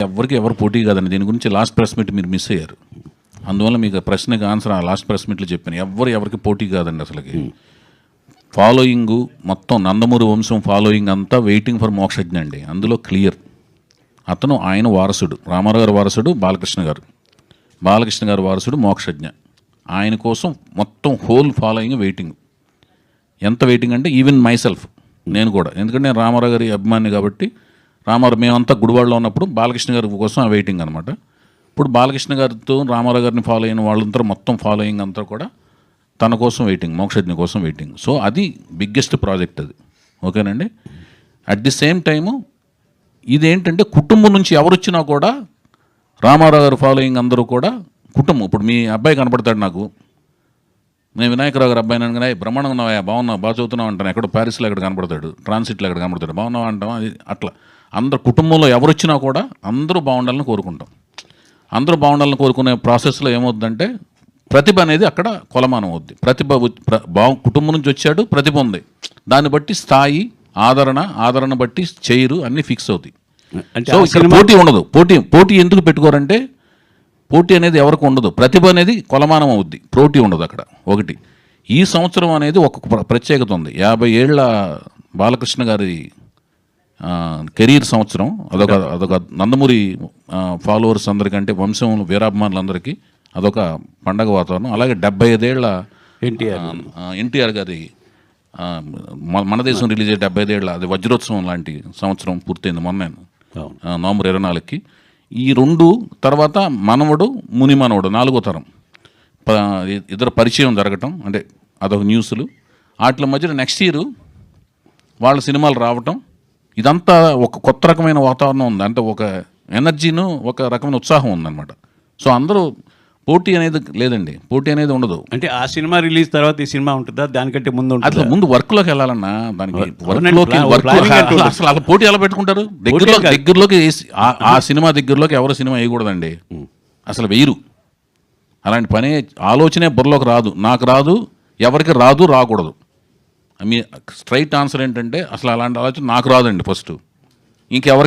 ఎవరికి ఎవరు పోటీ కాదండి. దీని గురించి లాస్ట్ ప్రెస్ మీట్ మీరు మిస్ అయ్యారు. అందువల్ల మీకు ప్రశ్నకి ఆన్సర్ ఆ లాస్ట్ ప్రెస్ మీట్లో చెప్పాను. ఎవరు ఎవరికి పోటీ కాదండి అసలుకి. ఫాలోయింగ్ మొత్తం నందమూరి వంశం ఫాలోయింగ్ అంతా వెయిటింగ్ ఫర్ మోక్షజ్ఞ అండి. అందులో క్లియర్ అతను ఆయన వారసుడు. రామారావు గారి వారసుడు బాలకృష్ణ గారు. బాలకృష్ణ గారి వారసుడు మోక్షజ్ఞ. ఆయన కోసం మొత్తం హోల్ ఫాలోయింగ్ వెయిటింగ్ ఎంత వెయిటింగ్ అంటే ఈవెన్ మై సెల్ఫ్ నేను కూడా. ఎందుకంటే నేను రామారావు గారి అభిమాని కాబట్టి రామారావు మేమంతా గుడివాడలో ఉన్నప్పుడు బాలకృష్ణ గారి కోసం ఆ వెయిటింగ్ అనమాట ఇప్పుడు బాలకృష్ణ గారితో రామారావు గారిని ఫాలో అయిన వాళ్ళంతా మొత్తం ఫాలోయింగ్ అంతా కూడా తన కోసం వెయిటింగ్ మోక్షజ్ఞ కోసం వెయిటింగ్. సో అది బిగ్గెస్ట్ ప్రాజెక్ట్ అది. ఓకేనండి? అట్ ది సేమ్ టైము ఇదేంటంటే కుటుంబం నుంచి ఎవరు వచ్చినా కూడా రామారావు గారి ఫాలోయింగ్ అందరూ కూడా కుటుంబం. ఇప్పుడు మీ అబ్బాయి కనపడతాడు నాకు. నేను వినాయకరావు గారు అబ్బాయి అనగానే బ్రహ్మాండంగా ఉన్నావా బాగున్నావు బాగా చదువుతున్నావు అంటాను. ఎక్కడ ప్యారిస్లో ఎక్కడ కనపడతాడు. ట్రాన్సిట్లో ఎక్కడ కనపడతాడు. బాగున్నావా అంటాం అది అట్లా. అందరు కుటుంబంలో ఎవరు వచ్చినా కూడా అందరూ బాగుండాలని కోరుకుంటాం. అందరూ బాగుండాలని కోరుకునే ప్రాసెస్లో ఏమవుద్దంటే ప్రతిభ అనేది అక్కడ కొలమానం అవుద్ది. ప్రతిభ బాగు కుటుంబం నుంచి వచ్చాడు ప్రతిభ ఉంది. దాన్ని బట్టి స్థాయి ఆదరణ ఆదరణ బట్టి చైరు అన్నీ ఫిక్స్ అవుతాయి. అంటే ఇక్కడ పోటీ ఉండదు. పోటీ పోటీ ఎందుకు పెట్టుకోరంటే పోటీ అనేది ఎవరికి ఉండదు. ప్రతిభ అనేది కొలమానం అవుద్ది. పోటీ ఉండదు అక్కడ. ఒకటి. ఈ సంవత్సరం అనేది ఒక ప్ర- ప్రత్యేకత ఉంది. యాభై ఏళ్ళ బాలకృష్ణ గారి కెరీర్ సంవత్సరం. అదొక అదొక నందమూరి ఫాలోవర్స్ అందరికంటే వంశం వీరాభిమానులందరికీ అదొక పండగ వాతావరణం. అలాగే డెబ్బై ఐదేళ్ళ ఎన్టీఆర్ ఎన్టీఆర్ గారి మన- దేశం రిలీజ్ అయ్యే డెబ్బై ఐదేళ్ళ అది వజ్రోత్సవం లాంటి సంవత్సరం పూర్తయింది మొన్న నవంబర్ ఇరవై నాలుగుకి. ఈ రెండు తర్వాత మనవడు ముని మనవడు నాలుగో తరం. ఇద్దరు పరిచయం జరగటం అంటే అదొక న్యూస్లు. వాటి మధ్యన నెక్స్ట్ ఇయర్ వాళ్ళ సినిమాలు రావటం ఇదంతా ఒక కొత్త రకమైన వాతావరణం ఉంది. అంటే ఒక ఎనర్జీను ఒక రకమైన ఉత్సాహం ఉందన్నమాట. సో అందరూ పోటీ అనేది లేదండి. పోటీ అనేది ఉండదు. అంటే ఆ సినిమా రిలీజ్ తర్వాత ఈ సినిమా ఉంటుందా? దానికంటే ముందు అట్లా ముందు వర్క్లోకి వెళ్ళాలన్నా దానికి వర్క్. అసలు అలా పోటీ ఎలా పెట్టుకుంటారు? దగ్గరలో. దగ్గరలోకి ఆ సినిమా దగ్గరలోకి ఎవరు సినిమా వేయకూడదండి. అసలు వేయరు. అలాంటి పని ఆలోచనే బుర్రలోకి రాదు. నాకు రాదు ఎవరికి రాదు రాకూడదు. మీ స్ట్రైట్ ఆన్సర్ ఏంటంటే అసలు అలాంటి ఆలోచన నాకు రాదండి ఫస్ట్. ఇంకెవరికి